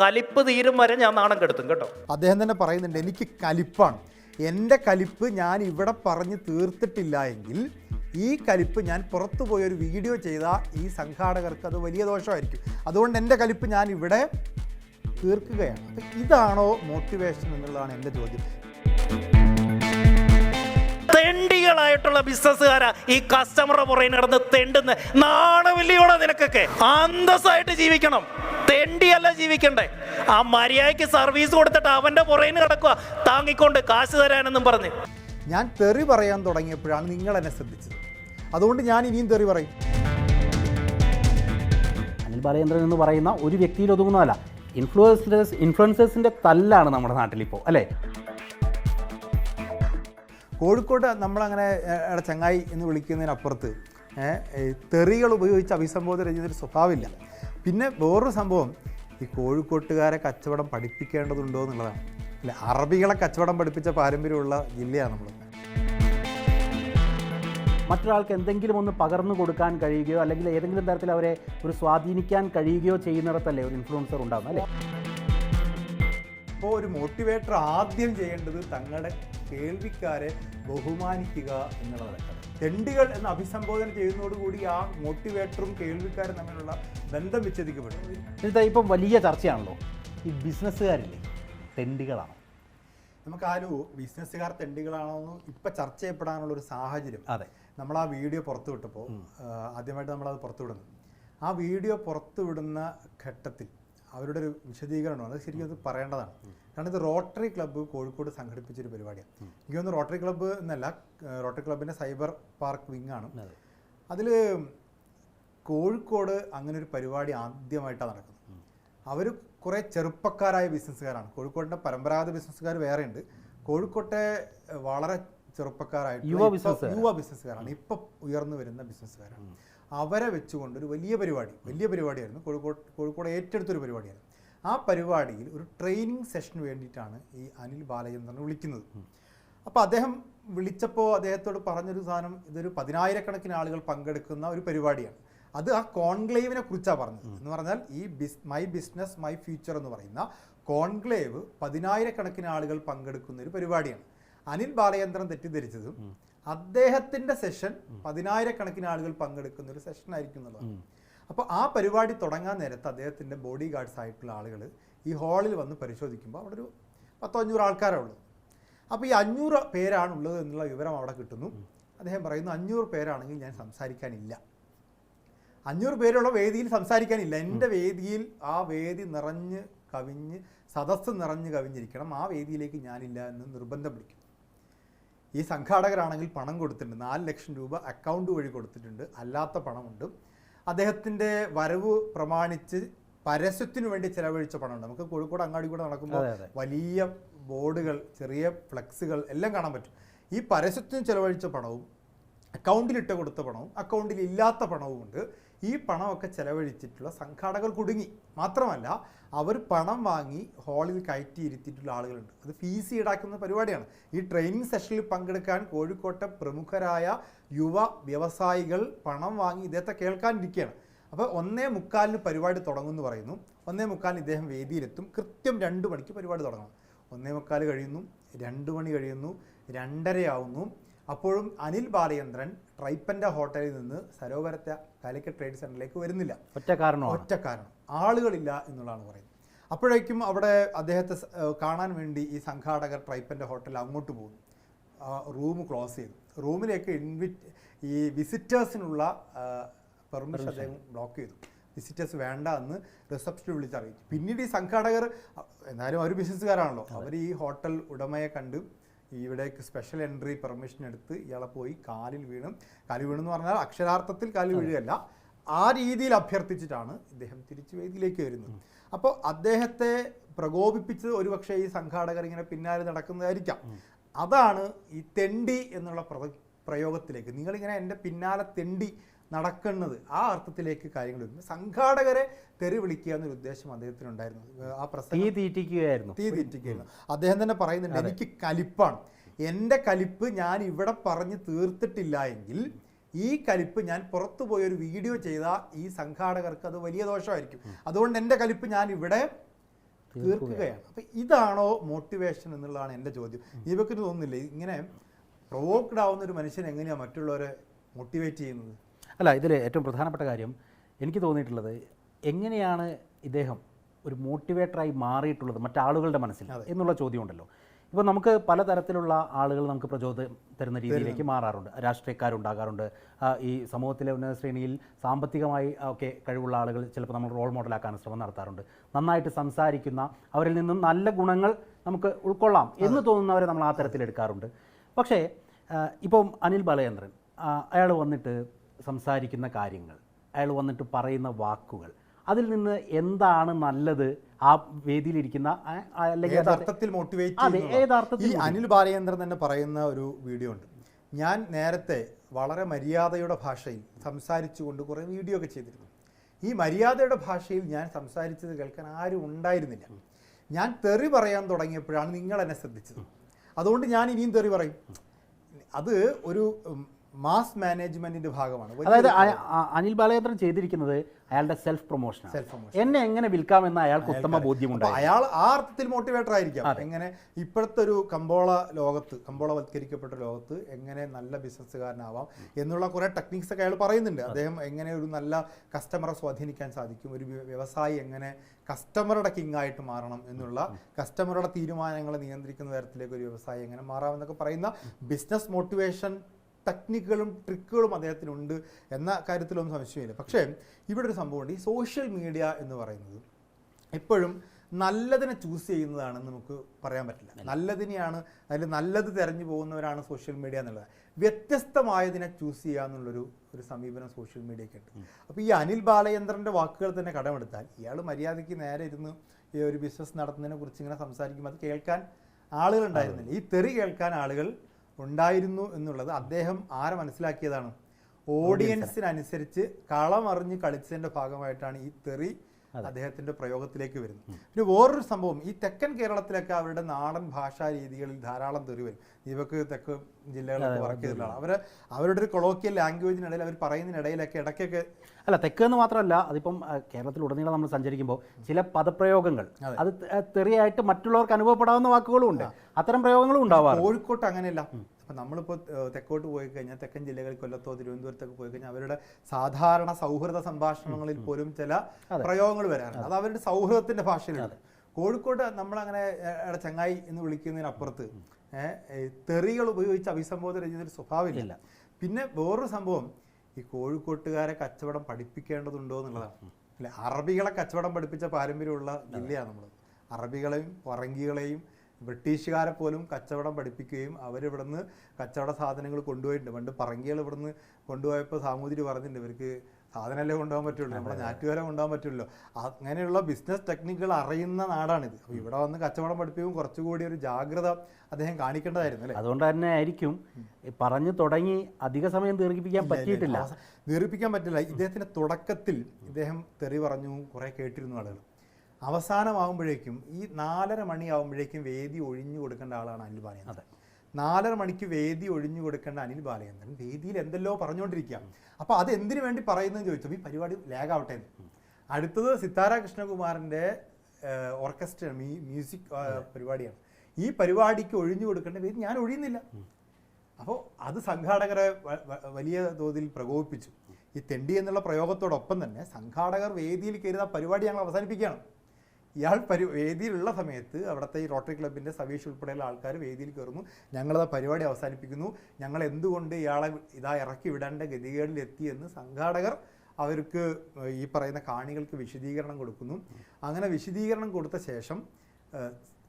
കലിപ്പ് തീരും വരെ ഞാൻ നാണം കെടുത്തും കേട്ടോ. അദ്ദേഹം തന്നെ പറയുന്നുണ്ട് എനിക്ക് കലിപ്പാണ്. എന്റെ കലിപ്പ് ഞാൻ ഇവിടെ പറഞ്ഞ് തീർത്തിട്ടില്ല എങ്കിൽ ഈ കലിപ്പ് ഞാൻ പുറത്തു പോയി ഒരു വീഡിയോ ചെയ്താൽ ഈ സംഘാടകർക്ക് അത് വലിയ ദോഷമായിരിക്കും. അതുകൊണ്ട് എന്റെ കലിപ്പ് ഞാൻ ഇവിടെ തീർക്കുകയാണ്. അപ്പം ഇതാണോ മോട്ടിവേഷൻ എന്നുള്ളതാണ് എന്റെ ചോദ്യം. തെണ്ടികളായിട്ടുള്ള ബിസിനസ്സുകാരാ ഈ കസ്റ്റമറുടെ പുറകെ നടന്ന് തെണ്ടുന്ന. നാണവില്ലിയോടെ നിനക്കൊക്കെ? അന്തസ്സായിട്ട് ജീവിക്കണം. തെണ്ടിയല്ല ജീവിക്കണ്ടേ. ആ മര്യാദയ്ക്ക് സർവീസ് കൊടുത്തിട്ട് അവന്റെ പുറയിന് കിടക്കുക താങ്ങിക്കൊണ്ട് കാശ് തരാനെന്നും പറഞ്ഞ്. ഞാൻ തെറി പറയാൻ തുടങ്ങിയപ്പോഴാണ് നിങ്ങൾ എന്നെ ശ്രദ്ധിച്ചത്. അതുകൊണ്ട് ഞാൻ ഇനിയും തെറി പറയും. അനിൽ ബാലചന്ദ്രൻ എന്ന് പറയുന്ന ഒരു വ്യക്തിയിൽ ഒതുങ്ങുന്നതല്ല. ഇൻഫ്ലുവൻസേഴ്സ് ഇൻഫ്ലുവൻസേഴ്സിന്റെ തല്ലാണ് നമ്മുടെ നാട്ടിലിപ്പോൾ അല്ലേ? കോഴിക്കോട് നമ്മളങ്ങനെ ചങ്ങായി എന്ന് വിളിക്കുന്നതിനപ്പുറത്ത് തെറികൾ ഉപയോഗിച്ച് അഭിസംബോധന ചെയ്യുന്നൊരു സ്വഭാവമില്ല. പിന്നെ വേറൊരു സംഭവം ഈ കോഴിക്കോട്ടുകാരെ കച്ചവടം പഠിപ്പിക്കേണ്ടതുണ്ടോ എന്നുള്ളതാണ്. അല്ല അറബികളെ കച്ചവടം പഠിപ്പിച്ച പാരമ്പര്യമുള്ള ജില്ലയാണ് നമ്മൾ മറ്റൊരാൾക്ക് എന്തെങ്കിലും ഒന്ന് പകർന്നു കൊടുക്കാൻ കഴിയുകയോ അല്ലെങ്കിൽ ഏതെങ്കിലും തരത്തിൽ അവരെ ഒരു സ്വാധീനിക്കാൻ കഴിയുകയോ ചെയ്യുന്നിടത്തല്ലേ ഒരു ഇൻഫ്ലുവൻസർ ഉണ്ടാവും അല്ലേ? ഇപ്പോൾ ഒരു മോട്ടിവേറ്റർ ആദ്യം ചെയ്യേണ്ടത് തങ്ങളുടെ കേൾവിക്കാരെ ബഹുമാനിക്കുക എന്നുള്ളതാണ്. തെണ്ടികൾ എന്ന് അഭിസംബോധന ചെയ്യുന്നതോടുകൂടി ആ മോട്ടിവേറ്ററും കേൾവിക്കാരും തമ്മിലുള്ള ബന്ധം വിച്ഛേദിക്കപ്പെടും ഇപ്പം വലിയ ചർച്ചയാണല്ലോ. ഈ ബിസിനസ്സുകാരില്ലേ? തെണ്ടികളാണ്. നമുക്ക് ആ ഒരു ബിസിനസ്സുകാർ തെണ്ടികളാണോ എന്ന് ഇപ്പം ചർച്ച ചെയ്യപ്പെടാനുള്ള ഒരു സാഹചര്യം. അതെ. നമ്മൾ ആ വീഡിയോ പുറത്തുവിട്ടപ്പോൾ ആദ്യമായിട്ട് നമ്മളത് പുറത്തുവിടുന്നു ആ വീഡിയോ പുറത്തുവിടുന്ന ഘട്ടത്തിൽ അവരുടെ ഒരു വിശദീകരണമാണ്. അത് ശരിക്കും അത് പറയേണ്ടതാണ്. കാരണം ഇത് റോട്ടറി ക്ലബ്ബ് കോഴിക്കോട് സംഘടിപ്പിച്ചൊരു പരിപാടിയാണ്. എനിക്ക് തോന്നുന്നു റോട്ടറി ക്ലബ്ബ് എന്നല്ല റോട്ടറി ക്ലബിന്റെ സൈബർ പാർക്ക് വിങ് ആണ്. അതെ. അതിൽ കോഴിക്കോട് അങ്ങനെ ഒരു പരിപാടി ആദ്യമായിട്ടാണ് നടക്കുന്നത്. അവർ കുറേ ചെറുപ്പക്കാരായ ബിസിനസ്സുകാരാണ്. കോഴിക്കോടിന്റെ പരമ്പരാഗത ബിസിനസ്സുകാർ വേറെയുണ്ട്. കോഴിക്കോട്ടെ വളരെ ചെറുപ്പക്കാരായിട്ട്. യുവ ബിസിനസ്സുകാരാണ്. ഇപ്പം ഉയർന്നു വരുന്ന ബിസിനസ്സുകാരാണ്. അവരെ വെച്ചുകൊണ്ട് ഒരു വലിയ പരിപാടി വലിയ പരിപാടിയായിരുന്നു. കോഴിക്കോട് കോഴിക്കോട് ഏറ്റെടുത്തൊരു പരിപാടിയായിരുന്നു. ആ പരിപാടിയിൽ ഒരു ട്രെയിനിങ് സെഷന് വേണ്ടിയിട്ടാണ് ഈ അനിൽ ബാലചന്ദ്രൻ വിളിക്കുന്നത്. അപ്പോൾ അദ്ദേഹം വിളിച്ചപ്പോൾ അദ്ദേഹത്തോട് പറഞ്ഞൊരു സാധനം ഇതൊരു പതിനായിരക്കണക്കിന് ആളുകൾ പങ്കെടുക്കുന്ന ഒരു പരിപാടിയാണ്. അത് ആ കോൺക്ലേവിനെ കുറിച്ചാണ് പറഞ്ഞത്. എന്ന് പറഞ്ഞാൽ ഈ biz my business my future എന്ന് പറയുന്ന കോൺക്ലേവ് പതിനായിരക്കണക്കിന് ആളുകൾ പങ്കെടുക്കുന്ന ഒരു പരിപാടിയാണ്. അനിൽ ബാലചന്ദ്രൻ തെറ്റിദ്ധരിച്ചതും അദ്ദേഹത്തിന്റെ സെഷൻ പതിനായിരക്കണക്കിന് ആളുകൾ പങ്കെടുക്കുന്ന ഒരു സെഷൻ ആയിരിക്കും എന്നുള്ളതാണ് അപ്പോൾ ആ പരിപാടി തുടങ്ങാൻ നേരത്ത് അദ്ദേഹത്തിന്റെ ബോഡി ഗാർഡ്സ് ആയിട്ടുള്ള ആളുകൾ ഈ ഹാളിൽ വന്ന് പരിശോധിക്കുമ്പോൾ അവിടെ ഒരു പത്തോ അഞ്ഞൂറ് ആൾക്കാരാണ് ഉള്ളത് അപ്പോൾ ഈ അഞ്ഞൂറ് പേരാണ് ഉള്ളത് എന്നുള്ള വിവരം അവിടെ കിട്ടുന്നു. അദ്ദേഹം പറയുന്നു അഞ്ഞൂറ് പേരാണെങ്കിൽ ഞാൻ സംസാരിക്കാനില്ല. അഞ്ഞൂറ് പേരുള്ള വേദിയിൽ സംസാരിക്കാനില്ല. എന്റെ വേദിയിൽ ആ വേദി നിറഞ്ഞ് കവിഞ്ഞ് സദസ്സ് നിറഞ്ഞ് കവിഞ്ഞിരിക്കണം. ആ വേദിയിലേക്ക് ഞാനില്ല എന്ന് നിർബന്ധം പിടിക്കും. ഈ സംഘാടകരാണെങ്കിൽ പണം കൊടുത്തിട്ടുണ്ട്. നാല് ലക്ഷം രൂപ അക്കൗണ്ട് വഴി കൊടുത്തിട്ടുണ്ട്. അല്ലാത്ത പണമുണ്ട്. അദ്ദേഹത്തിന്റെ വരവ് പ്രമാണിച്ച് പരസ്യത്തിനു വേണ്ടി ചെലവഴിച്ച പണമുണ്ട്. നമുക്ക് കോഴിക്കോട് അങ്ങാടി കൂടെ നടക്കുമ്പോൾ. വലിയ ബോർഡുകൾ ചെറിയ ഫ്ലെക്സുകൾ എല്ലാം കാണാൻ പറ്റും. ഈ പരസ്യത്തിന് ചെലവഴിച്ച പണവും അക്കൗണ്ടിലിട്ട് കൊടുത്ത പണവും അക്കൗണ്ടിൽ ഇല്ലാത്ത പണവും ഉണ്ട് ഈ പണമൊക്കെ ചെലവഴിച്ചിട്ടുള്ള സംഘാടകർ കുടുങ്ങി. മാത്രമല്ല അവർ പണം വാങ്ങി ഹാളിൽ കയറ്റിയിരുത്തിയിട്ടുള്ള ആളുകളുണ്ട്. അത് ഫീസ് ഈടാക്കുന്ന പരിപാടിയാണ്. ഈ ട്രെയിനിങ് സെഷനിൽ പങ്കെടുക്കാൻ കോഴിക്കോട്ടെ പ്രമുഖരായ യുവ വ്യവസായികൾ പണം വാങ്ങി ഇദ്ദേഹത്തെ കേൾക്കാനിരിക്കുകയാണ് അപ്പോൾ ഒന്നേ മുക്കാലിന് പരിപാടി തുടങ്ങുമെന്ന് പറയുന്നു. ഒന്നേ മുക്കാലിന് ഇദ്ദേഹം വേദിയിലെത്തും. കൃത്യം രണ്ട് മണിക്ക് പരിപാടി തുടങ്ങണം. ഒന്നേ മുക്കാൽ കഴിയുന്നു രണ്ട് മണി കഴിയുന്നു രണ്ടരയാവുന്നു. അപ്പോഴും അനിൽ ബാലചന്ദ്രൻ ട്രൈപ്പന്റെ ഹോട്ടലിൽ നിന്ന് സരോവരത്തെ കാലിക്കറ്റ് ട്രേഡ് സെന്ററിലേക്ക് വരുന്നില്ല. ഒറ്റ കാരണം ഒറ്റ കാരണം. ആളുകളില്ല എന്നുള്ളതാണ് പറയുന്നത്. അപ്പോഴേക്കും അവിടെ അദ്ദേഹത്തെ കാണാൻ വേണ്ടി ഈ സംഘാടകർ ട്രൈപ്പന്റെ ഹോട്ടലിൽ അങ്ങോട്ട് പോകുന്നു റൂം ക്ലോസ് ചെയ്തു. റൂമിലേക്ക് ഇൻവിറ്റ് ഈ വിസിറ്റേഴ്സിനുള്ള പെർമിഷൻ അദ്ദേഹം ബ്ലോക്ക് ചെയ്തു. വിസിറ്റേഴ്സ് വേണ്ട എന്ന് റിസപ്ഷനിൽ വിളിച്ചറിയിച്ചു. പിന്നീട് ഈ സംഘാടകർ എന്നാലും അവർ ബിസിനസ്സുകാരാണല്ലോ. അവർ ഈ ഹോട്ടൽ ഉടമയെ കണ്ട് ഇവിടേക്ക് സ്പെഷ്യൽ എൻട്രി പെർമിഷൻ എടുത്ത് ഇയാളെ പോയി കാലിൽ വീണും. കാലിൽ വീണെന്ന് പറഞ്ഞാൽ അക്ഷരാർത്ഥത്തിൽ കാലിൽ വീഴുകയല്ല. ആ രീതിയിൽ അഭ്യർത്ഥിച്ചിട്ടാണ് ഇദ്ദേഹം തിരിച്ചു വേദിയിലേക്ക് വരുന്നത്. അപ്പോൾ അദ്ദേഹത്തെ പ്രകോപിപ്പിച്ചത് ഒരുപക്ഷെ ഈ സംഘാടകർ ഇങ്ങനെ പിന്നാലെ നടക്കുന്നതായിരിക്കാം. അതാണ് ഈ തെണ്ടി എന്നുള്ള പ്ര- പ്രയോഗത്തിലേക്ക്. നിങ്ങളിങ്ങനെ എന്റെ പിന്നാലെ തെണ്ടി നടക്കുന്നത്. ആ അർത്ഥത്തിലേക്ക് കാര്യങ്ങൾ വരുന്നത് സംഘാടകരെ തെറി വിളിക്കുക എന്നൊരു ഉദ്ദേശം അദ്ദേഹത്തിന് അദ്ദേഹത്തിനുണ്ടായിരുന്നു. ആ തീ പ്രസംഗം തീറ്റിക്കുകയായിരുന്നു. തീ തീറ്റിക്കുകയായിരുന്നു. അദ്ദേഹം തന്നെ പറയുന്നുണ്ട് എനിക്ക് കലിപ്പാണ്. എന്റെ കലിപ്പ് ഞാൻ ഇവിടെ പറഞ്ഞ് തീർത്തിട്ടില്ല എങ്കിൽ ഈ കലിപ്പ് ഞാൻ പുറത്തു പോയൊരു വീഡിയോ ചെയ്താൽ ഈ സംഘാടകർക്ക് അത് വലിയ ദോഷമായിരിക്കും. അതുകൊണ്ട് എന്റെ കലിപ്പ് ഞാൻ ഇവിടെ തീർക്കുകയാണ്. അപ്പം ഇതാണോ മോട്ടിവേഷൻ എന്നുള്ളതാണ് എന്റെ ചോദ്യം. ദീപക്കിന് തോന്നുന്നില്ലേ ഇങ്ങനെ പ്രൊവോക്ഡ് ആവുന്ന ഒരു മനുഷ്യൻ എങ്ങനെയാണ് മറ്റുള്ളവരെ മോട്ടിവേറ്റ് ചെയ്യുന്നത്? അല്ല ഇതിൽ ഏറ്റവും പ്രധാനപ്പെട്ട കാര്യം എനിക്ക് തോന്നിയിട്ടുള്ളത് എങ്ങനെയാണ് ഇദ്ദേഹം ഒരു മോട്ടിവേറ്ററായി മാറിയിട്ടുള്ളത് മറ്റാളുകളുടെ മനസ്സിൽ എന്നുള്ള ചോദ്യമുണ്ടല്ലോ. ഇപ്പോൾ നമുക്ക് പലതരത്തിലുള്ള ആളുകൾ നമുക്ക് പ്രചോദനം തരുന്ന രീതിയിലേക്ക് മാറാറുണ്ട്. രാഷ്ട്രീയക്കാരുണ്ടാകാറുണ്ട്. ഈ സമൂഹത്തിലെ ഉന്നത ശ്രേണിയിൽ സാമ്പത്തികമായി ഒക്കെ കഴിവുള്ള ആളുകൾ ചിലപ്പോൾ നമ്മൾ റോൾ മോഡലാക്കാൻ ശ്രമം നടത്താറുണ്ട്. നന്നായിട്ട് സംസാരിക്കുന്ന അവരിൽ നിന്നും നല്ല ഗുണങ്ങൾ നമുക്ക് ഉൾക്കൊള്ളാം എന്ന് തോന്നുന്നവരെ നമ്മൾ ആ തരത്തിൽ എടുക്കാറുണ്ട് പക്ഷേ ഇപ്പം അനിൽ ബാലചന്ദ്രൻ അയാൾ വന്നിട്ട് സംസാരിക്കുന്ന കാര്യങ്ങൾ. അയാൾ വന്നിട്ട് പറയുന്ന വാക്കുകൾ. അതിൽ നിന്ന് എന്താണ് നല്ലത്? ആ വേദിയിലിരിക്കുന്ന അല്ലെങ്കിൽ മോട്ടിവേറ്റ് അതെ, അനിൽ ബാലചന്ദ്രൻ തന്നെ പറയുന്ന ഒരു വീഡിയോ ഉണ്ട്. ഞാൻ നേരത്തെ വളരെ മര്യാദയുടെ ഭാഷയിൽ സംസാരിച്ചുകൊണ്ട് കുറേ വീഡിയോ ഒക്കെ ചെയ്തിരുന്നു. ഈ മര്യാദയുടെ ഭാഷയിൽ ഞാൻ സംസാരിച്ചത് കേൾക്കാൻ ആരും ഉണ്ടായിരുന്നില്ല. ഞാൻ തെറി പറയാൻ തുടങ്ങിയപ്പോഴാണ് നിങ്ങൾ എന്നെ ശ്രദ്ധിച്ചത്. അതുകൊണ്ട് ഞാൻ ഇനിയും തെറി പറയും. അത് ഒരു മാസ് മാനേജ്മെന്റിന്റെ ഭാഗമാണ്. അതായത് അനിൽ ബാലചന്ദ്രൻ ചെയ്തിരിക്കുന്നത് അയാളുടെ സെൽഫ് പ്രൊമോഷൻ സെൽഫ് പ്രൊമോഷൻ എന്നെ എങ്ങനെ വിൽക്കാമെന്ന് അയാൾക്ക് ഉത്തമ ബോധ്യമുണ്ട് അയാൾ ആ അർത്ഥത്തിൽ മോട്ടിവേറ്റർ ആയിരിക്കാം. എങ്ങനെ ഇപ്പോഴത്തെ ഒരു കമ്പോള ലോകത്ത് കമ്പോളവത്കരിക്കപ്പെട്ട ലോകത്ത് എങ്ങനെ നല്ല ബിസിനസ്സുകാരനാവാം എന്നുള്ള കുറെ ടെക്നിക്സ് ഒക്കെ അയാൾ പറയുന്നുണ്ട്. അദ്ദേഹം എങ്ങനെ ഒരു നല്ല കസ്റ്റമറെ സ്വാധീനിക്കാൻ സാധിക്കും ഒരു വ്യവസായി എങ്ങനെ കസ്റ്റമറുടെ കിങ് ആയിട്ട് മാറണം എന്നുള്ള കസ്റ്റമറുടെ തീരുമാനങ്ങളെ നിയന്ത്രിക്കുന്ന തരത്തിലേക്ക് ഒരു വ്യവസായി എങ്ങനെ മാറാം എന്നൊക്കെ പറയുന്ന ബിസിനസ് മോട്ടിവേഷൻ ടെക്നിക്കുകളും ട്രിക്കുകളും അദ്ദേഹത്തിനുണ്ട് എന്ന കാര്യത്തിലൊന്നും സംശയമില്ല. പക്ഷേ ഇവിടെ ഒരു സംഭവമുണ്ട്. ഈ സോഷ്യൽ മീഡിയ എന്ന് പറയുന്നത് എപ്പോഴും നല്ലതിനെ ചൂസ് ചെയ്യുന്നതാണെന്ന് നമുക്ക് പറയാൻ പറ്റില്ല. നല്ലതിനെയാണ് അതിൽ നല്ലത് തിരഞ്ഞു പോകുന്നവരാണ് സോഷ്യൽ മീഡിയ എന്നുള്ളത്. വ്യത്യസ്തമായതിനെ ചൂസ് ചെയ്യുക എന്നുള്ളൊരു ഒരു സമീപനം സോഷ്യൽ മീഡിയയ്ക്ക് ഉണ്ട്. അപ്പോൾ ഈ അനിൽ ബാലചന്ദ്രന്റെ വാക്കുകൾ തന്നെ കടമെടുത്താൽ ഇയാൾ മര്യാദയ്ക്ക് നേരെ ഇരുന്ന് ഈ ഒരു ബിസിനസ് നടത്തുന്നതിനെ കുറിച്ച് ഇങ്ങനെ സംസാരിക്കുമ്പോൾ അത് കേൾക്കാൻ ആളുകൾ ഉണ്ടായിരുന്നില്ല. ഈ തെറി കേൾക്കാൻ ആളുകൾ ഉണ്ടായിരുന്നു എന്നുള്ളത് അദ്ദേഹം ആരെ മനസ്സിലാക്കിയതാണ്? ഓഡിയൻസിനനുസരിച്ച് കളമറിഞ്ഞ് കളിച്ചതിന്റെ ഭാഗമായിട്ടാണ് ഈ തെറി അദ്ദേഹത്തിന്റെ പ്രയോഗത്തിലേക്ക് വരുന്നു. പിന്നെ വേറൊരു സംഭവം ഈ തെക്കൻ കേരളത്തിലൊക്കെ അവരുടെ നാടൻ ഭാഷാ രീതികളിൽ ധാരാളം തെറി വരും. ദീപക്ക് തെക്ക് ജില്ലകളിലൊക്കെ വർക്ക് ചെയ്തിട്ടുള്ളതാണ് അവർ അവരുടെ ഒരു കൊളോക്കിയൽ ലാംഗ്വേജിനിടയിൽ അവർ പറയുന്നതിനിടയിലൊക്കെ ഇടയ്ക്കൊക്കെ അല്ല തെക്ക് എന്ന് മാത്രമല്ല അതിപ്പം കേരളത്തിൽ കേരളത്തിലുടനീളം നമ്മൾ സഞ്ചരിക്കുമ്പോൾ ചില പദപ്രയോഗങ്ങൾ അത്. തെറിയായിട്ട് മറ്റുള്ളവർക്ക് അനുഭവപ്പെടാവുന്ന വാക്കുകളും ഉണ്ട്. അത്തരം പ്രയോഗങ്ങളും ഉണ്ടാവാറുണ്ട്. കോഴിക്കോട്ട് അങ്ങനെയല്ല. അപ്പൊ നമ്മളിപ്പോൾ തെക്കോട്ട് പോയി കഴിഞ്ഞാൽ തെക്കൻ ജില്ലകളിൽ കൊല്ലത്തോ തിരുവനന്തപുരത്തൊക്കെ പോയി കഴിഞ്ഞാൽ അവരുടെ സാധാരണ സൗഹൃദ സംഭാഷണങ്ങളിൽ പോലും ചില പ്രയോഗങ്ങൾ വരാറുണ്ട്. അത്. അവരുടെ സൗഹൃദത്തിന്റെ ഭാഷയിലാണ് കോഴിക്കോട് നമ്മളങ്ങനെ എടാ ചങ്ങായി എന്ന് വിളിക്കുന്നതിനപ്പുറത്ത് തെറികൾ ഉപയോഗിച്ച് അഭിസംബോധന ചെയ്യുന്നൊരു സ്വഭാവമില്ല. പിന്നെ വേറൊരു സംഭവം ഈ കോഴിക്കോട്ടുകാരെ കച്ചവടം പഠിപ്പിക്കേണ്ടതുണ്ടോ എന്നുള്ളതാണ്. അല്ലെ അറബികളെ കച്ചവടം പഠിപ്പിച്ച പാരമ്പര്യമുള്ള ജില്ലയാണ് നമ്മൾ അറബികളെയും പറങ്കികളെയും ബ്രിട്ടീഷുകാരെ പോലും കച്ചവടം പഠിപ്പിക്കുകയും അവരിവിടുന്ന് കച്ചവട സാധനങ്ങൾ കൊണ്ടുപോയിട്ടുണ്ട്. പണ്ട് പറങ്കികൾ ഇവിടുന്ന് കൊണ്ടുപോയപ്പോൾ സാമൂതിരി പറഞ്ഞിട്ടുണ്ട് ഇവർക്ക് സാധനമല്ലേ കൊണ്ടുപോകാൻ പറ്റുള്ളൂ നമ്മളെ ഞാറ്റുവരെ കൊണ്ടുപോകാൻ പറ്റുള്ളൂ. അങ്ങനെയുള്ള ബിസിനസ് ടെക്നിക്കുകൾ അറിയുന്ന നാടാണിത്. അപ്പോൾ ഇവിടെ വന്ന് കച്ചവടം പഠിപ്പിക്കും കുറച്ചുകൂടി ഒരു ജാഗ്രത അദ്ദേഹം കാണിക്കേണ്ടതായിരുന്നു അല്ലേ? അതുകൊണ്ട് തന്നെ ആയിരിക്കും. പറഞ്ഞു തുടങ്ങി അധിക സമയം ദീർഘിപ്പിക്കാൻ പറ്റിയിട്ടില്ല. ദീർഘിപ്പിക്കാൻ പറ്റില്ല. ഇദ്ദേഹത്തിന്റെ തുടക്കത്തിൽ ഇദ്ദേഹം തെറി പറഞ്ഞു കുറേ കേട്ടിരുന്നു ആളുകൾ. അവസാനമാകുമ്പോഴേക്കും ഈ നാലര മണിയാകുമ്പോഴേക്കും വേദി ഒഴിഞ്ഞു കൊടുക്കേണ്ട ആളാണ് അനിൽ ബാലചന്ദ്രൻ. നാലര മണിക്ക് വേദി ഒഴിഞ്ഞു കൊടുക്കേണ്ട അനിൽ ബാലചന്ദ്രൻ. വേദിയിൽ എന്തെല്ലോ പറഞ്ഞുകൊണ്ടിരിക്കുക അപ്പോൾ അത് എന്തിനു വേണ്ടി പറയുന്നതെന്ന് ചോദിച്ചപ്പോൾ ഈ പരിപാടി ലാഗാവട്ടെ അടുത്തത് സിത്താര കൃഷ്ണകുമാറിന്റെ ഓർക്കസ്ട്ര മ്യൂസിക് പരിപാടിയാണ്. ഈ പരിപാടിക്ക് ഒഴിഞ്ഞു കൊടുക്കേണ്ട വേദി ഞാൻ ഒഴിയുന്നില്ല. അപ്പോൾ അത് സംഘാടകരെ വലിയ തോതിൽ പ്രകോപിപ്പിച്ചു. ഈ തെണ്ടി എന്നുള്ള പ്രയോഗത്തോടൊപ്പം തന്നെ സംഘാടകർ വേദിയിൽ കയറി ആ പരിപാടി ഞങ്ങൾ അവസാനിപ്പിക്കുകയാണ്. ഇയാൾ പരി വേദിയിലുള്ള സമയത്ത് അവിടുത്തെ ഈ റോട്ടറി ക്ലബിന്റെ സവീഷ് ഉൾപ്പെടെയുള്ള ആൾക്കാർ വേദിയിൽ കയറുന്നു. ഞങ്ങളത് പരിപാടി അവസാനിപ്പിക്കുന്നു. ഞങ്ങൾ എന്തുകൊണ്ട് ഇയാളെ ഇതാ ഇറക്കി വിടേണ്ട ഗതികേടിലെത്തി എന്ന് സംഘാടകർ അവർക്ക് ഈ പറയുന്ന കാണികൾക്ക് വിശദീകരണം കൊടുക്കുന്നു. അങ്ങനെ വിശദീകരണം കൊടുത്ത ശേഷം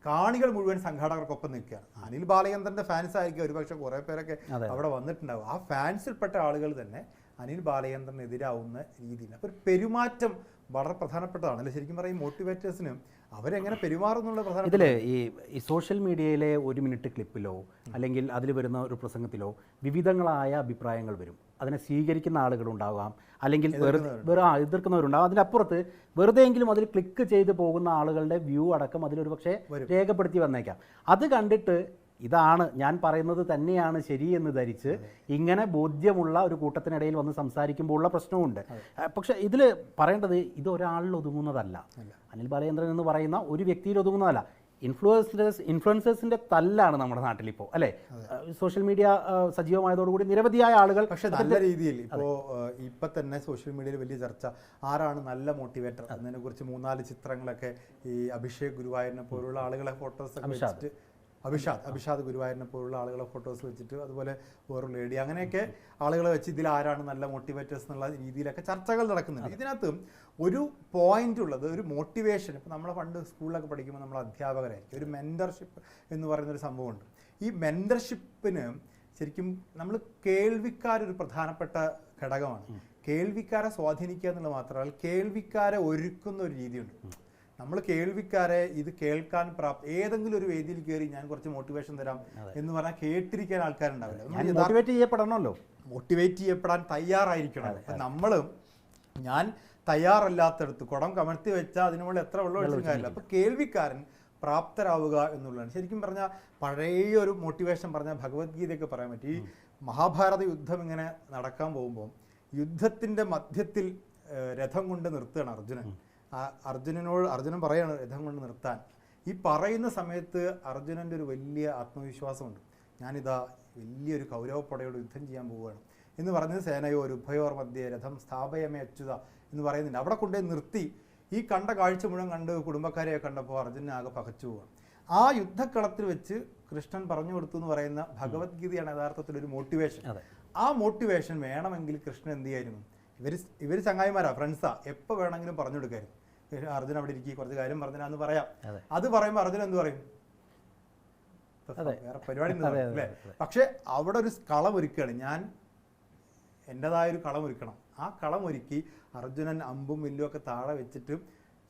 കാണികൾ മുഴുവൻ സംഘാടകർക്കൊപ്പം നിൽക്കുകയാണ്. അനിൽ ബാലചന്ദ്രന്റെ ഫാൻസ് ആയിരിക്കും ഒരുപക്ഷെ കുറേ പേരൊക്കെ അവിടെ വന്നിട്ടുണ്ടാവും. ആ ഫാൻസിൽപ്പെട്ട ആളുകൾ തന്നെ അനിൽ ബാലചന്ദ്രനെതിരാവുന്ന രീതിയിൽ അപ്പോൾ ഒരു പെരുമാറ്റം വളരെ പ്രധാനപ്പെട്ടതാണ്. അല്ലെ? ശരിക്കും പറയും മോട്ടിവേറ്റേഴ്സിന് അവരെങ്ങനെ പെരുമാറുന്നുള്ള പ്രധാന ഇതിൽ ഈ ഈ സോഷ്യൽ മീഡിയയിലെ ഒരു മിനിറ്റ് ക്ലിപ്പിലോ അല്ലെങ്കിൽ അതിൽ വരുന്ന ഒരു പ്രസംഗത്തിലോ വിവിധങ്ങളായ അഭിപ്രായങ്ങൾ വരും. അതിനെ സ്വീകരിക്കുന്ന ആളുകളുണ്ടാകാം അല്ലെങ്കിൽ വെറുതെ വെറുതെ ആ എതിർക്കുന്നവരുണ്ടാകും അതിനപ്പുറത്ത് വെറുതെയെങ്കിലും അതിൽ ക്ലിക്ക് ചെയ്ത് പോകുന്ന ആളുകളുടെ വ്യൂ അടക്കം അതിലൊരു പക്ഷേ രേഖപ്പെടുത്തി വന്നേക്കാം. അത് കണ്ടിട്ട് ഇതാണ് ഞാൻ പറയുന്നത് തന്നെയാണ് ശരിയെന്ന് ധരിച്ച് ഇങ്ങനെ ബോധ്യമുള്ള ഒരു കൂട്ടത്തിനിടയിൽ വന്ന് സംസാരിക്കുമ്പോൾ ഉള്ള പ്രശ്നമുണ്ട്. പക്ഷേ ഇതിൽ പറയേണ്ടത് ഇത് ഒരാളിൽ ഒതുങ്ങുന്നതല്ല. അനിൽ ബാലചന്ദ്രൻ എന്ന് പറയുന്ന ഒരു വ്യക്തിയിൽ ഒതുങ്ങുന്നതല്ല. ഇൻഫ്ലുവൻസേഴ്സ് ഇൻഫ്ലുവൻസേഴ്സിന്റെ തല്ലാണ് നമ്മുടെ നാട്ടിലിപ്പോൾ അല്ലെ? സോഷ്യൽ മീഡിയ സജീവമായതോടുകൂടി നിരവധിയായ ആളുകൾ പക്ഷെ നല്ല രീതിയിൽ ഇപ്പോ ഏഹ്, ഇപ്പൊ തന്നെ സോഷ്യൽ മീഡിയയിൽ വലിയ ചർച്ച. ആരാണ് നല്ല മോട്ടിവേറ്റർ? അതിനെ കുറിച്ച് മൂന്നാൽ ചിത്രങ്ങളൊക്കെ ഈ അഭിഷേക് ഗുരുവായൂരിനെ പോലുള്ള ആളുകളെ ഫോട്ടോസ് ഒക്കെ വെച്ചിട്ട് അഭിഷാദ് അഭിഷാദ് ഗുരുവായൂരിനെ പോലുള്ള ആളുകളെ ഫോട്ടോസ് വെച്ചിട്ട് അതുപോലെ വേറൊരു ലേഡി അങ്ങനെയൊക്കെ ആളുകളെ വെച്ച് ഇതിൽ ആരാണ് നല്ല മോട്ടിവേറ്റേഴ്സ് എന്നുള്ള രീതിയിലൊക്കെ ചർച്ചകൾ നടക്കുന്നുണ്ട്. ഇതിനകത്ത് ഒരു പോയിന്റ് ഉള്ളത് ഒരു മോട്ടിവേഷൻ ഇപ്പം നമ്മളെ പണ്ട് സ്കൂളിലൊക്കെ പഠിക്കുമ്പോൾ നമ്മൾ അധ്യാപകരായിരിക്കും. ഒരു മെന്റർഷിപ്പ് എന്ന് പറയുന്ന ഒരു സംഭവമുണ്ട്. ഈ മെന്റർഷിപ്പിന് ശരിക്കും നമ്മൾ കേൾവിക്കാരൊരു പ്രധാനപ്പെട്ട ഘടകമാണ്. കേൾവിക്കാരെ സ്വാധീനിക്കുക എന്നുള്ളത് മാത്രമല്ല കേൾവിക്കാരെ ഒരുക്കുന്ന ഒരു രീതിയുണ്ട്. നമ്മൾ കേൾവിക്കാരെ ഇത് കേൾക്കാൻ പ്രാപ്ത ഏതെങ്കിലും ഒരു വേദിയിൽ കയറി ഞാൻ കുറച്ച് മോട്ടിവേഷൻ തരാം എന്ന് പറഞ്ഞാൽ കേട്ടിരിക്കാൻ ആൾക്കാരുണ്ടാവില്ല. മോട്ടിവേറ്റ് ചെയ്യപ്പെടണമല്ലോ. മോട്ടിവേറ്റ് ചെയ്യപ്പെടാൻ തയ്യാറായിരിക്കണം. അപ്പം നമ്മളും ഞാൻ തയ്യാറല്ലാത്തടത്ത് കുടം കമഴ്ത്തി വെച്ചാൽ അതിനുള്ള എത്ര വെള്ളം എടുക്കുന്ന കാര്യമില്ല അപ്പം കേൾവിക്കാരൻ പ്രാപ്തരാവുക എന്നുള്ളതാണ്. ശരിക്കും പറഞ്ഞാൽ പഴയ ഒരു മോട്ടിവേഷൻ പറഞ്ഞാൽ ഭഗവത്ഗീതയൊക്കെ പറയാൻ പറ്റി. ഈ മഹാഭാരത യുദ്ധം ഇങ്ങനെ നടക്കാൻ പോകുമ്പോൾ യുദ്ധത്തിന്റെ മധ്യത്തിൽ രഥം കൊണ്ട് നിർത്തുകയാണ് അർജുനൻ. അർജുനനോട് അർജുനൻ പറയാണ് രഥം കൊണ്ട് നിർത്താൻ. ഈ പറയുന്ന സമയത്ത് അർജുനന്റെ ഒരു വലിയ ആത്മവിശ്വാസമുണ്ട്. ഞാനിതാ വലിയൊരു കൗരവപ്പടയോട് യുദ്ധം ചെയ്യാൻ പോവുകയാണ്. എന്ന് പറഞ്ഞത് സേനയോ ഒരു ഉഭയോർ മധ്യേ രഥം സ്ഥാപയമേ അച്യുത എന്ന് പറയുന്നുണ്ട്. അവിടെ കൊണ്ടുപോയി നിർത്തി. ഈ കണ്ട കാഴ്ച മുഴുവൻ കണ്ട് കുടുംബക്കാരെ കണ്ടപ്പോൾ അർജുനൻ ആകെ പകച്ചു പോവാണ് ആ യുദ്ധക്കളത്തിൽ വെച്ച് കൃഷ്ണൻ പറഞ്ഞു കൊടുത്തു എന്ന് പറയുന്ന ഭഗവത്ഗീതയാണ് യഥാർത്ഥത്തിൽ ഒരു മോട്ടിവേഷൻ ആ മോട്ടിവേഷൻ വേണമെങ്കിൽ കൃഷ്ണൻ എന്ത് ചെയ്യായിരുന്നു? ഇവർ ഇവർ ചങ്ങായിമാരാ ഫ്രണ്ട്സാ എപ്പോൾ വേണമെങ്കിലും പറഞ്ഞു കൊടുക്കായിരുന്നു. അർജുൻ അവിടെ ഇരിക്കും കുറച്ച് കാര്യം പറഞ്ഞാന്ന് പറയാം. അത്. പറയുമ്പോൾ അർജുൻ എന്ത് പറയും. വേറെ പരിപാടി അല്ലേ? പക്ഷെ അവിടെ ഒരു കളം ഒരുക്കുകയാണ് ഞാൻ എന്റെതായൊരു കളം ഒരുക്കണം. ആ കളം ഒരുക്കി അർജുനൻ അമ്പും വില്ലും ഒക്കെ താഴെ വെച്ചിട്ട്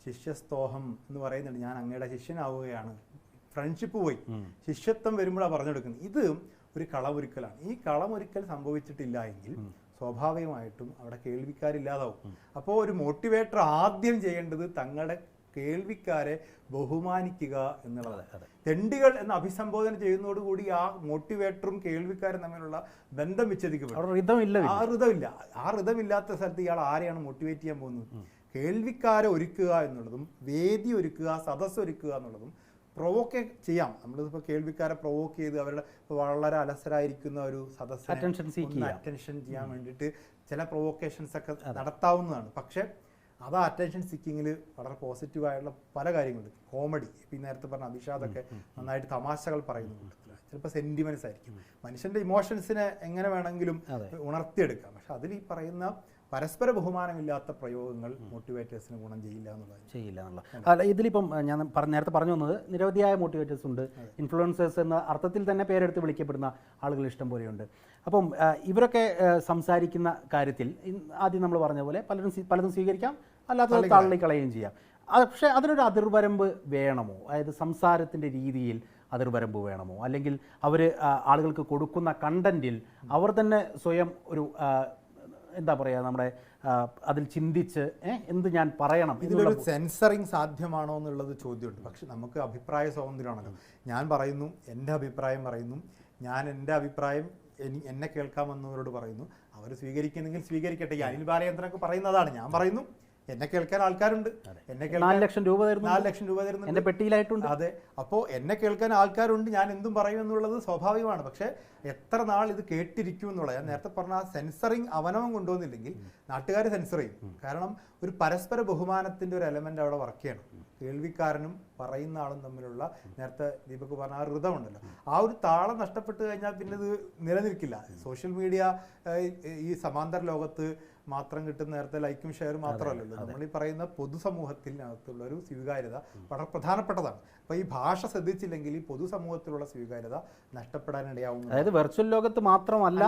ശിഷ്യസ്തോഹം എന്ന് പറയുന്നുണ്ട്. ഞാൻ അങ്ങയുടെ ശിഷ്യനാവുകയാണ്. ഫ്രണ്ട്ഷിപ്പ് പോയി. ശിഷ്യത്വം വരുമ്പോഴാണ് പറഞ്ഞെടുക്കുന്നത് ഇത് ഒരു കളമൊരുക്കലാണ് ഈ കളമൊരുക്കൽ സംഭവിച്ചിട്ടില്ല എങ്കിൽ സ്വാഭാവികമായിട്ടും അവിടെ കേൾവിക്കാരില്ലാതാവും. അപ്പോൾ ഒരു മോട്ടിവേറ്റർ ആദ്യം ചെയ്യേണ്ടത് തങ്ങളുടെ കേൾവിക്കാരെ ബഹുമാനിക്കുക എന്നുള്ളതാണ്. തെണ്ടികൾ എന്ന് അഭിസംബോധന ചെയ്യുന്നതോടുകൂടി ആ മോട്ടിവേറ്ററും കേൾവിക്കാരും തമ്മിലുള്ള ബന്ധം വിച്ഛേദിക്കപ്പെടും. ആ ഋതമില്ല ആ ഋതമില്ലാത്ത സ്ഥലത്ത് ഇയാൾ ആരെയാണ് മോട്ടിവേറ്റ് ചെയ്യാൻ പോകുന്നത്? കേൾവിക്കാരെ ഒരുക്കുക എന്നുള്ളതും വേദി ഒരുക്കുക സദസ്സ് ഒരുക്കുക എന്നുള്ളതും പ്രൊവോക്ക് ചെയ്യാം. നമ്മളിപ്പോൾ കേൾവിക്കാരെ പ്രൊവോക്ക് ചെയ്ത് അവരുടെ വളരെ അലസരായിരിക്കുന്ന ഒരു സദസ് അറ്റൻഷൻ. അറ്റൻഷൻ ചെയ്യാൻ വേണ്ടിയിട്ട് ചില പ്രൊവോക്കേഷൻസ് ഒക്കെ നടത്താവുന്നതാണ്. പക്ഷെ അത് അറ്റൻഷൻ സിക്കിങ്ങിൽ വളരെ പോസിറ്റീവായുള്ള പല കാര്യങ്ങളുണ്ട്. കോമഡി ഇപ്പം ഈ നേരത്തെ പറഞ്ഞ അഭിഷാദൊക്കെ നന്നായിട്ട് തമാശകൾ പറയുന്ന കൂട്ടത്തിലാണ് ചിലപ്പോൾ സെന്റിമെന്റ്സ് ആയിരിക്കും. മനുഷ്യന്റെ ഇമോഷൻസിനെ എങ്ങനെ വേണമെങ്കിലും. ഉണർത്തിയെടുക്കാം. പക്ഷെ അതിൽ ഈ പറയുന്ന പരസ്പര ബഹുമാനമില്ലാത്ത പ്രയോഗങ്ങൾ മോട്ടിവേറ്റേഴ്സിന് ഗുണം ചെയ്യില്ല എന്നുള്ളത് ചെയ്യില്ല എന്നുള്ള അല്ല ഇതിലിപ്പം ഞാൻ പറഞ്ഞ നേരത്തെ പറഞ്ഞു വന്നത് നിരവധിയായ മോട്ടിവേറ്റേഴ്സ് ഉണ്ട്. ഇൻഫ്ലുവൻസേഴ്സ് എന്ന അർത്ഥത്തിൽ തന്നെ പേരെടുത്ത് വിളിക്കപ്പെടുന്ന ആളുകൾ ഇഷ്ടം പോലെയുണ്ട്. അപ്പം ഇവരൊക്കെ സംസാരിക്കുന്ന കാര്യത്തിൽ ആദ്യം നമ്മൾ പറഞ്ഞ പോലെ പലരും പലതും സ്വീകരിക്കാം. അല്ലാത്തത് തള്ളിക്കളയുകയും ചെയ്യാം. പക്ഷെ അതിനൊരു അതിർവരമ്പ് വേണമോ? അതായത് സംസാരത്തിന്റെ രീതിയിൽ അതിർവരമ്പ് വേണമോ? അല്ലെങ്കിൽ അവർ ആളുകൾക്ക് കൊടുക്കുന്ന കണ്ടന്റിൽ അവർ തന്നെ സ്വയം ഒരു എന്താ പറയുക നമ്മുടെ അതിൽ ചിന്തിച്ച് എന്ത് ഞാൻ പറയണം ഇതിലൊരു സെൻസറിങ് സാധ്യമാണോ എന്നുള്ളത് ചോദ്യമുണ്ട്. പക്ഷെ നമുക്ക് അഭിപ്രായ സ്വാതന്ത്ര്യമാണല്ലോ. ഞാൻ പറയുന്നു എന്റെ അഭിപ്രായം പറയുന്നു ഞാൻ എന്റെ അഭിപ്രായം എനി- എന്നെ കേൾക്കാമെന്നവരോട് പറയുന്നു. അവർ സ്വീകരിക്കുന്നെങ്കിൽ സ്വീകരിക്കട്ടെ. ഈ അനിൽ ബാലചന്ദ്രനൊക്കെ പറയുന്നതാണ്. ഞാൻ പറയുന്നു. എന്നെ കേൾക്കാൻ ആൾക്കാരുണ്ട്. എന്നെ നാല് ലക്ഷം രൂപ തരുന്നു നാല് ലക്ഷം രൂപ തരുന്നു എന്റെ പെട്ടിയിലായിട്ടുണ്ട്. അതെ. അപ്പോൾ എന്നെ കേൾക്കാൻ ആൾക്കാരുണ്ട്. ഞാൻ എന്തും പറയും എന്നുള്ളത് സ്വാഭാവികമാണ്. പക്ഷേ എത്ര നാൾ ഇത് കേട്ടിരിക്കും എന്നുള്ളത് ഞാൻ നേരത്തെ പറഞ്ഞ ആ സെൻസറിങ് അവനവൻ കൊണ്ടുവന്നില്ലെങ്കിൽ നാട്ടുകാർ സെൻസർ ചെയ്യും. കാരണം ഒരു പരസ്പര ബഹുമാനത്തിന്റെ ഒരു എലമെന്റ് അവിടെ വർക്ക് ചെയ്യണം. കേൾവിക്കാരനും പറയുന്ന ആളും തമ്മിലുള്ള നേരത്തെ ദീപക് പറഞ്ഞ ആ ഋതമുണ്ടല്ലോ ആ ഒരു താളം നഷ്ടപ്പെട്ടു കഴിഞ്ഞാൽ പിന്നെ ഇത് നിലനിൽക്കില്ല സോഷ്യൽ മീഡിയ ഈ സമാന്തര ലോകത്ത് മാത്രം കിട്ടുന്ന നേരത്തെ ലൈക്കും ഷെയറും മാത്രമല്ലല്ലോ. നമ്മൾ ഈ പറയുന്ന പൊതുസമൂഹത്തിനകത്തുള്ള ഒരു സ്വീകാര്യത വളരെ പ്രധാനപ്പെട്ടതാണ്. അപ്പൊ ഈ ഭാഷ ശ്രദ്ധിച്ചില്ലെങ്കിൽ ഈ പൊതുസമൂഹത്തിലുള്ള സ്വീകാര്യത നഷ്ടപ്പെടാനിടയാവും അതായത് വെർച്വൽ ലോകത്ത് മാത്രമല്ല.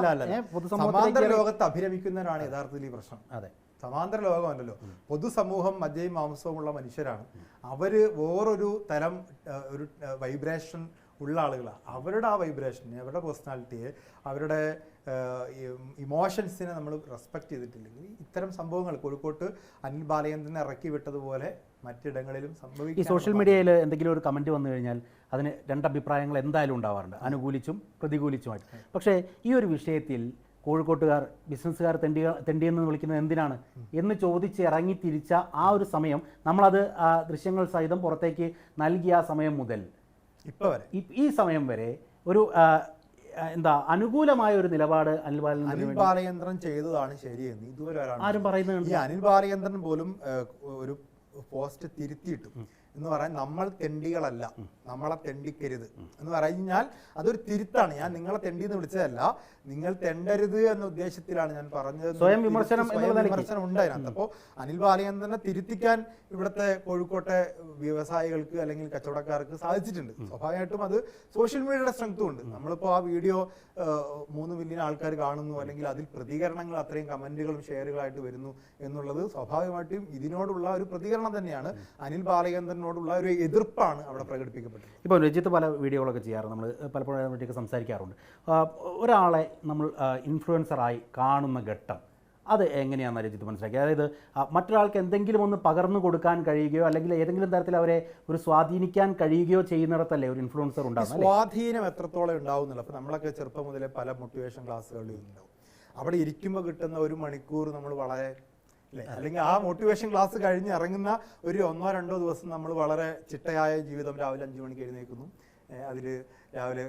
സമാന്തര ലോകത്ത് അഭിരമിക്കുന്നവരാണ് യഥാർത്ഥത്തിൽ ഈ പ്രശ്നം. അതെ. സമാന്തര ലോകമല്ലല്ലോ. പൊതുസമൂഹം മജ്ജയും മാംസവുമുള്ള മനുഷ്യരാണ്. അവർ വേറൊരു തരം ഒരു വൈബ്രേഷൻ ഉള്ള ആളുകളാണ് അവരുടെ ആ വൈബ്രേഷനെ അവരുടെ പേഴ്സണാലിറ്റിയെ അവരുടെ ഇമോഷൻസിനെ നമ്മൾ റെസ്പെക്ട് ചെയ്തിട്ടില്ലെങ്കിൽ ഇത്തരം സംഭവങ്ങൾ കോഴിക്കോട്ട് അനിൽ ബാലചന്ദ്രനെ ഇറക്കി വിട്ടതുപോലെ മറ്റിടങ്ങളിലും സംഭവിക്കും ഈ സോഷ്യൽ മീഡിയയിൽ എന്തെങ്കിലും ഒരു കമന്റ് വന്നു കഴിഞ്ഞാൽ അതിന് രണ്ട് അഭിപ്രായങ്ങൾ എന്തായാലും ഉണ്ടാവാറുണ്ട്. അനുകൂലിച്ചും പ്രതികൂലിച്ചുമായിട്ട്. പക്ഷേ ഈ ഒരു വിഷയത്തിൽ കോഴിക്കോട്ടുകാർ ബിസിനസ്സുകാർ തെണ്ടി തെണ്ടിയെന്ന് വിളിക്കുന്നത് എന്തിനാണ്? എന്ന് ചോദിച്ച് ഇറങ്ങി തിരിച്ച ആ ഒരു സമയം നമ്മളത് ദൃശ്യങ്ങൾ സഹിതം പുറത്തേക്ക് നൽകിയ ആ സമയം മുതൽ ഇപ്പൊ വരെ. ഈ- സമയം വരെ ഒരു എന്താ അനുകൂലമായ ഒരു നിലപാട് അനിൽ ബാലൻ അനിൽ ബാലചന്ദ്രൻ ചെയ്തതാണ് ശരിയെന്ന് ഇതുവരെ ആരും പറയുന്നത് ഈ അനിൽ ബാലചന്ദ്രൻ പോലും ഒരു പോസ്റ്റ് തിരുത്തിയിട്ടു എന്ന് പറയാൻ നമ്മൾ തെണ്ടികളല്ല. നമ്മളെ തെണ്ടിക്കരുത്. എന്ന് പറഞ്ഞാൽ അതൊരു തിരുത്താണ്. ഞാൻ നിങ്ങളെ തെണ്ടി എന്ന് വിളിച്ചതല്ല. നിങ്ങൾ തെണ്ടരുത് എന്ന ഉദ്ദേശത്തിലാണ് ഞാൻ പറഞ്ഞത്. സ്വയം വിമർശനം വിമർശനം ഉണ്ട് അതിനകത്ത്. അപ്പോൾ അനിൽ ബാലചന്ദ്രനെ തിരുത്തിക്കാൻ ഇവിടുത്തെ കോഴിക്കോട്ടെ വ്യവസായികൾക്ക് അല്ലെങ്കിൽ കച്ചവടക്കാർക്ക് സാധിച്ചിട്ടുണ്ട്. സ്വാഭാവികമായിട്ടും അത് സോഷ്യൽ മീഡിയയുടെ സ്ട്രെങ്ത്തും ഉണ്ട്. നമ്മളിപ്പോൾ ആ വീഡിയോ മൂന്ന് മില്യൺ ആൾക്കാർ കാണുന്നു അല്ലെങ്കിൽ അതിൽ പ്രതികരണങ്ങൾ അത്രയും കമന്റുകളും ഷെയറുകളായിട്ട് വരുന്നു എന്നുള്ളത് സ്വാഭാവികമായിട്ടും ഇതിനോടുള്ള ഒരു പ്രതികരണം തന്നെയാണ് അനിൽ ബാലചന്ദ്രനോടുള്ള ഒരു എതിർപ്പാണ് അവിടെ പ്രകടിപ്പിക്കപ്പെട്ടത്. ഇപ്പോൾ രജിത്ത് പല വീഡിയോകളൊക്കെ ചെയ്യാറുണ്ട് നമ്മൾ പലപ്പോഴും അതിനെ സംസാരിക്കാറുണ്ട്. ഒരാളെ നമ്മൾ ഇൻഫ്ലുവൻസറായി കാണുന്ന ഘട്ടം അത് എങ്ങനെയാണെന്ന് രജിത്ത് മനസ്സിലാക്കി അതായത് മറ്റൊരാൾക്ക് എന്തെങ്കിലും ഒന്ന് പകർന്നു കൊടുക്കാൻ കഴിയുകയോ അല്ലെങ്കിൽ ഏതെങ്കിലും തരത്തിൽ അവരെ ഒരു സ്വാധീനിക്കാൻ കഴിയുകയോ ചെയ്യുന്നിടത്തല്ലേ ഒരു ഇൻഫ്ലുവൻസർ ഉണ്ടാകും സ്വാധീനം എത്രത്തോളം ഉണ്ടാവുന്നില്ല. അപ്പോൾ നമ്മളൊക്കെ ചെറുപ്പം മുതലേ പല മോട്ടിവേഷൻ ക്ലാസ്സുകളിലും ഉണ്ടാവും. അവിടെ ഇരിക്കുമ്പോൾ കിട്ടുന്ന ഒരു മണിക്കൂർ നമ്മൾ വളരെ അല്ലേ? അല്ലെങ്കിൽ ആ മോട്ടിവേഷൻ ക്ലാസ് കഴിഞ്ഞ് ഇറങ്ങുന്ന ഒരു ഒന്നോ രണ്ടോ ദിവസം നമ്മൾ വളരെ ചിട്ടയായ ജീവിതം രാവിലെ അഞ്ചു മണിക്ക് എഴുന്നേൽക്കുന്നു. അതിൽ രാവിലെ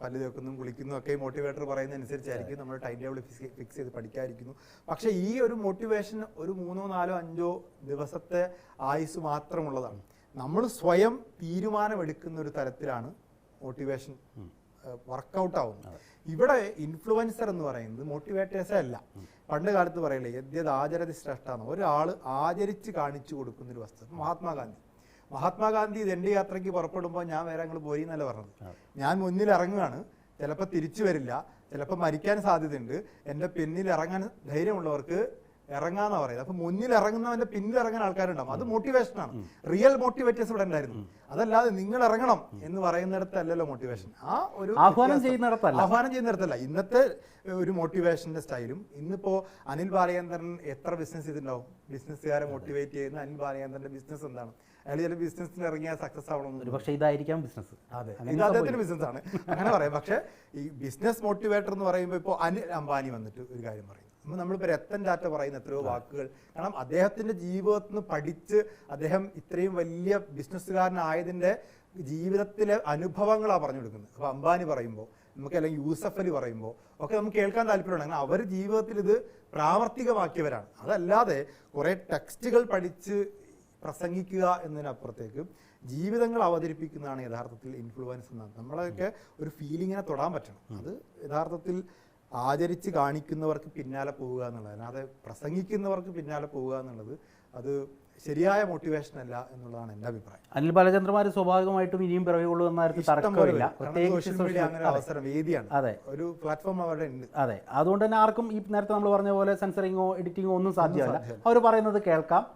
പല്ല് തേക്കുന്നു കുളിക്കുന്നു ഒക്കെ മോട്ടിവേറ്റർ പറയുന്ന അനുസരിച്ചായിരിക്കും നമ്മൾ ടൈം ടേബിൾ ഫിക്സ് ചെയ്ത് പഠിക്കാതിരിക്കുന്നു. പക്ഷേ ഈ ഒരു മോട്ടിവേഷൻ ഒരു മൂന്നോ നാലോ അഞ്ചോ ദിവസത്തെ ആയുസ് മാത്രമുള്ളതാണ്. നമ്മൾ സ്വയം തീരുമാനമെടുക്കുന്ന ഒരു തരത്തിലാണ് മോട്ടിവേഷൻ വർക്കൗട്ട് ആവുന്നത്. ഇവിടെ ഇൻഫ്ലുവൻസർ എന്ന് പറയുന്നത് മോട്ടിവേറ്റേഴ്സേ അല്ല. പണ്ട് കാലത്ത് പറയില്ലേ യദ്യത് ആചരതി ശ്രേഷ്ഠാന്ന്. ഒരാൾ ആചരിച്ച് കാണിച്ചു കൊടുക്കുന്ന ഒരു വസ്തു മഹാത്മാഗാന്ധി. മഹാത്മാഗാന്ധി ദണ്ഡി യാത്രയ്ക്ക് പുറപ്പെടുമ്പോൾ ഞാൻ വേറെ അങ്ങോട്ട് പോയി എന്നല്ല പറഞ്ഞത്. ഞാൻ മുന്നിൽ ഇറങ്ങുകയാണ് ചിലപ്പോൾ തിരിച്ചു വരില്ല ചിലപ്പോൾ മരിക്കാൻ സാധ്യതയുണ്ട് എന്റെ പിന്നിൽ ഇറങ്ങാൻ ധൈര്യമുള്ളവർക്ക് ഇറങ്ങാന്നാ പറയുന്നത്. അപ്പൊ മുന്നിൽ ഇറങ്ങുന്നവന്റെ പിന്നിൽ ഇറങ്ങാൻ ആൾക്കാരുണ്ടാവും. അത് മോട്ടിവേഷൻ ആണ്. റിയൽ മോട്ടിവേറ്റേഴ്സ് ഇവിടെ ഉണ്ടായിരുന്നു. അതല്ലാതെ നിങ്ങൾ ഇറങ്ങണം എന്ന് പറയുന്നിടത്തല്ലല്ലോ മോട്ടിവേഷൻ ആ ഒരു ആഹ്വാനം ചെയ്യുന്നിടത്തല്ല. ആഹ്വാനം ചെയ്യുന്നിടത്തല്ല. ഇന്നത്തെ ഒരു മോട്ടിവേഷന്റെ സ്റ്റൈലും ഇന്നിപ്പോ അനിൽ ബാലചന്ദ്രൻ എത്ര ബിസിനസ് ചെയ്തിട്ടുണ്ടാവും? ബിസിനസ്സുകാരെ മോട്ടിവേറ്റ് ചെയ്യുന്ന അനിൽ ബാലചന്ദ്രന്റെ ബിസിനസ് എന്താണ്? അയാൾ ചില ബിസിനസ്സിൽ ഇറങ്ങിയാൽ സക്സസ് ആവണം പക്ഷേ ഇതായിരിക്കാം ബിസിനസ് അതെ. ഇത് അദ്ദേഹത്തിന്റെ ബിസിനസ് ആണ്. അങ്ങനെ പറയാം. പക്ഷെ ഈ ബിസിനസ് മോട്ടിവേറ്റർ എന്ന് പറയുമ്പോൾ ഇപ്പോൾ അനിൽ അംബാനി വന്നിട്ട് ഒരു കാര്യം പറയും. നമ്മളിപ്പോൾ രത്തൻ ടാറ്റ പറയുന്ന എത്രയോ വാക്കുകൾ. കാരണം അദ്ദേഹത്തിന്റെ ജീവിതത്തിൽ നിന്ന് പഠിച്ച് അദ്ദേഹം ഇത്രയും വലിയ ബിസിനസ്സുകാരനായതിന്റെ ജീവിതത്തിലെ അനുഭവങ്ങളാണ് പറഞ്ഞു കൊടുക്കുന്നത്. അപ്പൊ അംബാനി പറയുമ്പോൾ നമുക്ക് അല്ലെങ്കിൽ യൂസഫ് അലി പറയുമ്പോൾ ഒക്കെ നമുക്ക് കേൾക്കാൻ താല്പര്യമാണ് അങ്ങനെ അവർ ജീവിതത്തിൽ ഇത് പ്രാവർത്തികമാക്കിയവരാണ്. അതല്ലാതെ കുറെ ടെക്സ്റ്റുകൾ പഠിച്ച് പ്രസംഗിക്കുക എന്നതിനപ്പുറത്തേക്ക് ജീവിതങ്ങൾ അവതരിപ്പിക്കുന്നതാണ് യഥാർത്ഥത്തിൽ ഇൻഫ്ലുവൻസ് എന്നാണ്. നമ്മളൊക്കെ ഒരു ഫീലിങ്ങിനെ തൊടാൻ പറ്റണം. അത് യഥാർത്ഥത്തിൽ ആചരിച്ച് കാണിക്കുന്നവർക്ക് പിന്നാലെ പോവുക എന്നുള്ളത്. അല്ലാതെ പ്രസംഗിക്കുന്നവർക്ക് പിന്നാലെ പോവുക എന്നുള്ളത് അത് ശരിയായ മോട്ടിവേഷൻ അല്ല എന്നുള്ളതാണ് എന്റെ അഭിപ്രായം. അനിൽ ബാലചന്ദ്രമാർ സ്വാഭാവികമായിട്ടും ഇനിയും പിറവികൊള്ളൂ എന്നായിരുന്നു തർക്കമില്ല. സോഷ്യൽ മീഡിയ അങ്ങനെ അതെ. അവസരം വേദിയാണ്. അതെ. ഒരു പ്ലാറ്റ്ഫോം അവിടെ ഉണ്ട്. അതെ. അതുകൊണ്ട് തന്നെ ആർക്കും ഈ നേരത്തെ നമ്മൾ പറഞ്ഞ പോലെ സെൻസറിങ്ങോ എഡിറ്റിങ്ങോ ഒന്നും സാധ്യമല്ല. അവർ പറയുന്നത് കേൾക്കാം.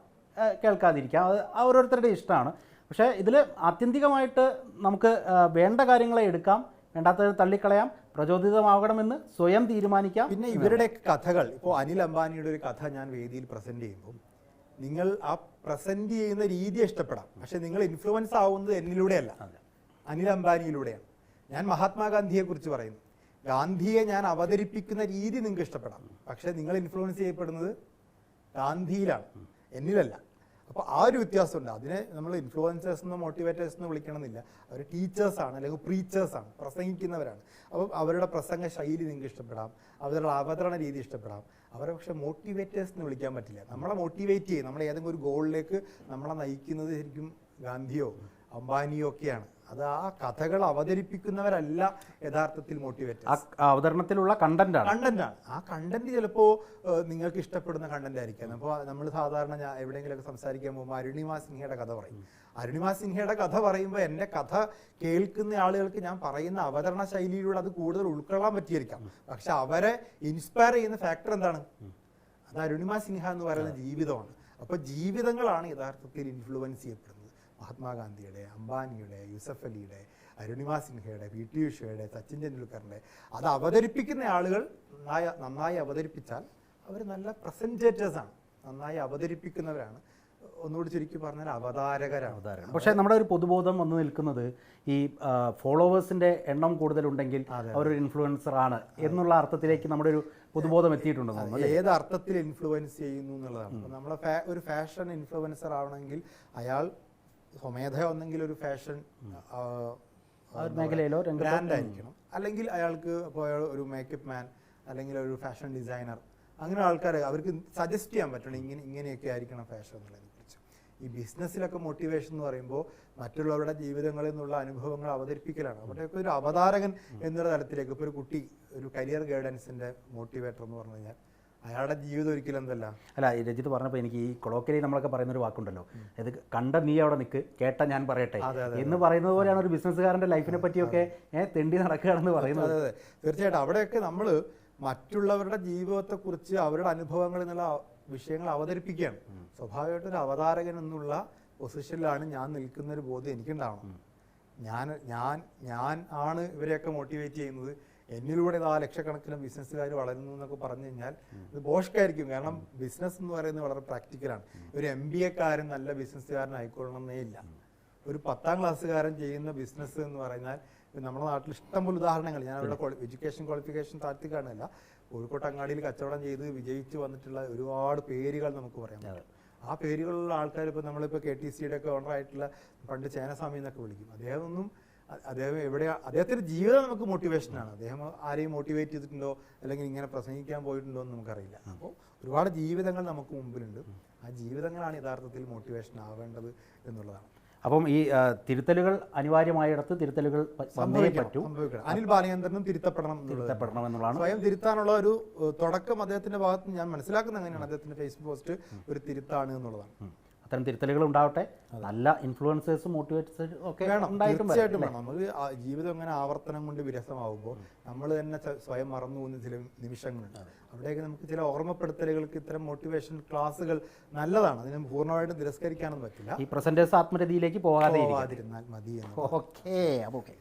കേൾക്കാതിരിക്കാം. അത് ഓരോരുത്തരുടെ ഇഷ്ടമാണ്. പക്ഷേ ഇതിൽ ആത്യന്തികമായിട്ട് നമുക്ക് വേണ്ട കാര്യങ്ങളെ എടുക്കാം. വേണ്ടാത്തത് തള്ളിക്കളയാം. പ്രചോദിതമാകണമെന്ന് സ്വയം തീരുമാനിക്കാം. പിന്നെ ഇവരുടെ കഥകൾ ഇപ്പോൾ അനിൽ അംബാനിയുടെ ഒരു കഥ ഞാൻ വേദിയിൽ പ്രസന്റ് ചെയ്യുമ്പോൾ നിങ്ങൾ ആ പ്രസന്റ് ചെയ്യുന്ന രീതി ഇഷ്ടപ്പെടാം. പക്ഷെ നിങ്ങൾ ഇൻഫ്ലുവൻസ് ആവുന്നത് എന്നിലൂടെയല്ല. അനിൽ അംബാനിയിലൂടെയാണ്. ഞാൻ മഹാത്മാഗാന്ധിയെ കുറിച്ച് പറയുന്നു. ഗാന്ധിയെ ഞാൻ അവതരിപ്പിക്കുന്ന രീതി നിങ്ങൾക്ക് ഇഷ്ടപ്പെടാം. പക്ഷെ നിങ്ങൾ ഇൻഫ്ലുവൻസ് ചെയ്യപ്പെടുന്നത് ഗാന്ധിയിലാണ്. എന്നിലല്ല. അപ്പോൾ ആ ഒരു വ്യത്യാസമുണ്ട്. അതിനെ നമ്മൾ ഇൻഫ്ലുവൻസേഴ്സ് എന്നോ മോട്ടിവേറ്റേഴ്സ് എന്നോ വിളിക്കണമെന്നില്ല. അവർ ടീച്ചേഴ്സാണ് അല്ലെങ്കിൽ പ്രീച്ചേഴ്സാണ് പ്രസംഗിക്കുന്നവരാണ്. അപ്പം അവരുടെ പ്രസംഗ ശൈലി നിങ്ങൾക്ക് ഇഷ്ടപ്പെടാം. അവരുടെ അവതരണ രീതി ഇഷ്ടപ്പെടാം. അവരെ പക്ഷെ മോട്ടിവേറ്റേഴ്സ് എന്ന് വിളിക്കാൻ പറ്റില്ല. നമ്മളെ മോട്ടിവേറ്റ് ചെയ്യും. നമ്മളെ ഏതെങ്കിലും ഒരു ഗോളിലേക്ക് നമ്മളെ നയിക്കുന്നത് ശരിക്കും ഗാന്ധിയോ അംബാനിയോ ഒക്കെയാണ്. അത് ആ കഥകൾ അവതരിപ്പിക്കുന്നവരല്ല യഥാർത്ഥത്തിൽ മോട്ടിവേറ്റ് അവതരണത്തിലുള്ള കണ്ടന്റാണ് കണ്ടന്റ് ആണ് ആ കണ്ടന്റ് ചിലപ്പോ നിങ്ങൾക്ക് ഇഷ്ടപ്പെടുന്ന കണ്ടന്റ് ആയിരിക്കാം. അപ്പോൾ നമ്മൾ സാധാരണ ഞാൻ എവിടെയെങ്കിലുമൊക്കെ സംസാരിക്കാൻ പോകുമ്പോൾ അരുണിമ സിൻഹയുടെ കഥ പറയും. അരുണിമ സിൻഹയുടെ കഥ പറയുമ്പോൾ എന്റെ കഥ കേൾക്കുന്ന ആളുകൾക്ക് ഞാൻ പറയുന്ന അവതരണ ശൈലിയിലൂടെ അത് കൂടുതൽ ഉൾക്കൊള്ളാൻ പറ്റിയിരിക്കാം. പക്ഷെ അവരെ ഇൻസ്പയർ ചെയ്യുന്ന ഫാക്ടർ എന്താണ്? അത് അരുണിമ സിൻഹ എന്ന് പറയുന്ന ജീവിതമാണ്. അപ്പൊ ജീവിതങ്ങളാണ് യഥാർത്ഥത്തിൽ ഇൻഫ്ലുവൻസ് ചെയ്യപ്പെടുന്നത്. മഹാത്മാഗാന്ധിയുടെ അംബാനിയുടെ യൂസഫ് അലിയുടെ അരുണിമ സിൻഹയുടെ പി. ടി. ഉഷയുടെ സച്ചിൻ ടെണ്ടുൽക്കറിന്റെ അത് അവതരിപ്പിക്കുന്ന ആളുകൾ നന്നായി നന്നായി അവതരിപ്പിച്ചാൽ അവർ നല്ല പ്രസന്റേറ്റേഴ്സാണ് നന്നായി അവതരിപ്പിക്കുന്നവരാണ്. ഒന്നുകൂടി ചുരുക്കി പറഞ്ഞാൽ അവതാരകരാണ്. അവതാരകർ. പക്ഷേ നമ്മുടെ ഒരു പൊതുബോധം വന്നു നിൽക്കുന്നത് ഈ ഫോളോവേഴ്സിന്റെ എണ്ണം കൂടുതലുണ്ടെങ്കിൽ അവരൊരു ഇൻഫ്ലുവൻസർ ആണ് എന്നുള്ള അർത്ഥത്തിലേക്ക് നമ്മുടെ ഒരു പൊതുബോധം എത്തിയിട്ടുണ്ട് ഏത് അർത്ഥത്തിൽ ഇൻഫ്ലുവൻസ് ചെയ്യുന്നു എന്നുള്ളതാണ്. നമ്മളെ ഒരു ഫാഷൻ ഇൻഫ്ലുവൻസർ ആവണമെങ്കിൽ അയാൾ സ്വമേധ ഒന്നെങ്കിൽ ഒരു ഫാഷൻ മേഖലയിലോ ബ്രാൻഡ് ആയിരിക്കണം. അല്ലെങ്കിൽ അയാൾക്ക് ഇപ്പോൾ അയാൾ ഒരു മേക്കപ്പ് മാൻ അല്ലെങ്കിൽ ഒരു ഫാഷൻ ഡിസൈനർ അങ്ങനെ ആൾക്കാരെ അവർക്ക് സജസ്റ്റ് ചെയ്യാൻ പറ്റണം. ഇങ്ങനെ ഇങ്ങനെയൊക്കെ ആയിരിക്കണം ഫാഷൻ എന്നുള്ളതിനെ കുറിച്ച്. ഈ ബിസിനസ്സിലൊക്കെ മോട്ടിവേഷൻ എന്ന് പറയുമ്പോൾ മറ്റുള്ളവരുടെ ജീവിതങ്ങളിൽ നിന്നുള്ള അനുഭവങ്ങൾ അവതരിപ്പിക്കലാണ്. അവിടെയൊക്കെ ഒരു അവതാരകൻ എന്നൊരു തരത്തിലേക്ക് ഇപ്പോൾ ഒരു കുട്ടി ഒരു കരിയർ ഗൈഡൻസിന്റെ മോട്ടിവേറ്റർ എന്ന് പറഞ്ഞു കഴിഞ്ഞാൽ അയാളുടെ ജീവിതം ഒരിക്കലും എന്തല്ല. അല്ല ഈ രജിത്ത് പറഞ്ഞപ്പോൾ എനിക്ക് ഈ കൊളോക്കലി നമ്മളൊക്കെ പറയുന്ന ഒരു വാക്കുണ്ടല്ലോ. ഇത് കണ്ട നീ അവിടെ നിൽക്ക് കേട്ട ഞാൻ പറയട്ടെ. എന്ന് പറയുന്നത് പോലെയാണ് ഒരു ബിസിനസ്സുകാരന്റെ ലൈഫിനെ പറ്റിയൊക്കെ ഏഹ് തെണ്ടി നടക്കുകയാണെന്ന് പറയുന്നത്. അതെ അതെ. തീർച്ചയായിട്ടും അവിടെയൊക്കെ നമ്മൾ മറ്റുള്ളവരുടെ ജീവിതത്തെക്കുറിച്ച് അവരുടെ അനുഭവങ്ങളിൽ നിന്നുള്ള വിഷയങ്ങൾ അവതരിപ്പിക്കുകയാണ്. സ്വാഭാവികമായിട്ടും ഒരു അവതാരകൻ എന്നുള്ള പൊസിഷനിലാണ് ഞാൻ നിൽക്കുന്ന ഒരു ബോധ്യം എനിക്കുണ്ടാവണം. ഞാൻ ഞാൻ ഞാൻ ആണ് ഇവരെയൊക്കെ മോട്ടിവേറ്റ് ചെയ്യുന്നത്. എന്നിലൂടെ ആ ലക്ഷക്കണക്കിന് ബിസിനസ്സുകാർ വളരുന്നു എന്നൊക്കെ പറഞ്ഞു കഴിഞ്ഞാൽ ഇത് ബോഷ്കായിരിക്കും. കാരണം ബിസിനസ് എന്ന് പറയുന്നത് വളരെ പ്രാക്ടിക്കലാണ് ഒരു എം ബി എക്കാരൻ നല്ല ബിസിനസ്സുകാരനായിക്കൊള്ളണമെന്നേ ഇല്ല. ഒരു പത്താം ക്ലാസ്സുകാരൻ ചെയ്യുന്ന ബിസിനസ് എന്ന് പറഞ്ഞാൽ നമ്മുടെ നാട്ടിൽ ഇഷ്ടംപോലെ ഉദാഹരണങ്ങൾ. ഞാൻ അവിടെ എഡ്യൂക്കേഷൻ ക്വാളിഫിക്കേഷൻ താഴ്ത്തി കാണുന്നില്ല കോഴിക്കോട്ട് അങ്ങാടിയിൽ കച്ചവടം ചെയ്ത് വിജയിച്ച് വന്നിട്ടുള്ള ഒരുപാട് പേരുകൾ നമുക്ക് പറയാൻ പറ്റും. ആ പേരുകളുള്ള ആൾക്കാർ ഇപ്പോൾ നമ്മളിപ്പോൾ കെ ടി സിയുടെ ഒക്കെ ഓണറായിട്ടുള്ള പണ്ട് ചേനസ്വാമി എന്നൊക്കെ വിളിക്കും. അദ്ദേഹം ഒന്നും അ- അദ്ദേഹം എവിടെ അദ്ദേഹത്തിന്റെ ജീവിതം നമുക്ക് മോട്ടിവേഷനാണ് അദ്ദേഹം ആരെയും മോട്ടിവേറ്റ് ചെയ്തിട്ടുണ്ടോ? അല്ലെങ്കിൽ ഇങ്ങനെ പ്രസംഗിക്കാൻ പോയിട്ടുണ്ടോ എന്ന് നമുക്കറിയില്ല. അപ്പോൾ ഒരുപാട് ജീവിതങ്ങൾ നമുക്ക് മുമ്പിലുണ്ട്. ആ ജീവിതങ്ങളാണ് യഥാർത്ഥത്തിൽ മോട്ടിവേഷൻ ആവേണ്ടത് എന്നുള്ളതാണ്. അപ്പം ഈ തിരുത്തലുകൾ അനിവാര്യമായിടത്ത് തിരുത്തലുകൾ പറ്റൂ. അനിൽ ബാലചന്ദ്രനും തിരുത്തപ്പെടണം തിരുത്തപ്പെടണം എന്നുള്ളതാണ്. സ്വയം തിരുത്താനുള്ള ഒരു തുടക്കം അദ്ദേഹത്തിന്റെ ഭാഗത്ത് ഞാൻ മനസ്സിലാക്കുന്ന അങ്ങനെയാണ് അദ്ദേഹത്തിന്റെ ഫേസ്ബുക്ക് പോസ്റ്റ് ഒരു തിരുത്താണ് എന്നുള്ളതാണ്. അത്തരം തിരുത്തലുകൾ ഉണ്ടാവട്ടെ നല്ല ഇൻഫ്ലുവൻസേഴ്സ് മോട്ടിവേറ്റേഴ്സ് ഒക്കെ തീർച്ചയായിട്ടും വേണം. നമുക്ക് ജീവിതം ഇങ്ങനെ ആവർത്തനം കൊണ്ട് വിരസമാവുമ്പോൾ നമ്മൾ തന്നെ സ്വയം മറന്നു പോകുന്ന ചില നിമിഷങ്ങളുണ്ട് അവിടെയൊക്കെ നമുക്ക് ചില ഓർമ്മപ്പെടുത്തലുകൾക്ക് ഇത്തരം മോട്ടിവേഷൻ ക്ലാസ്സുകൾ നല്ലതാണ്. അതിനെ പൂർണമായിട്ടും തിരസ്കരിക്കാനൊന്നും പറ്റില്ല. ഈ പ്രസന്റേഴ്സ് ആത്മരതിയിലേക്ക് പോകാതെ പോകാതിരുന്നാൽ മതി ഓക്കേ ഓക്കെ അപ്പോൾ ഓക്കെ.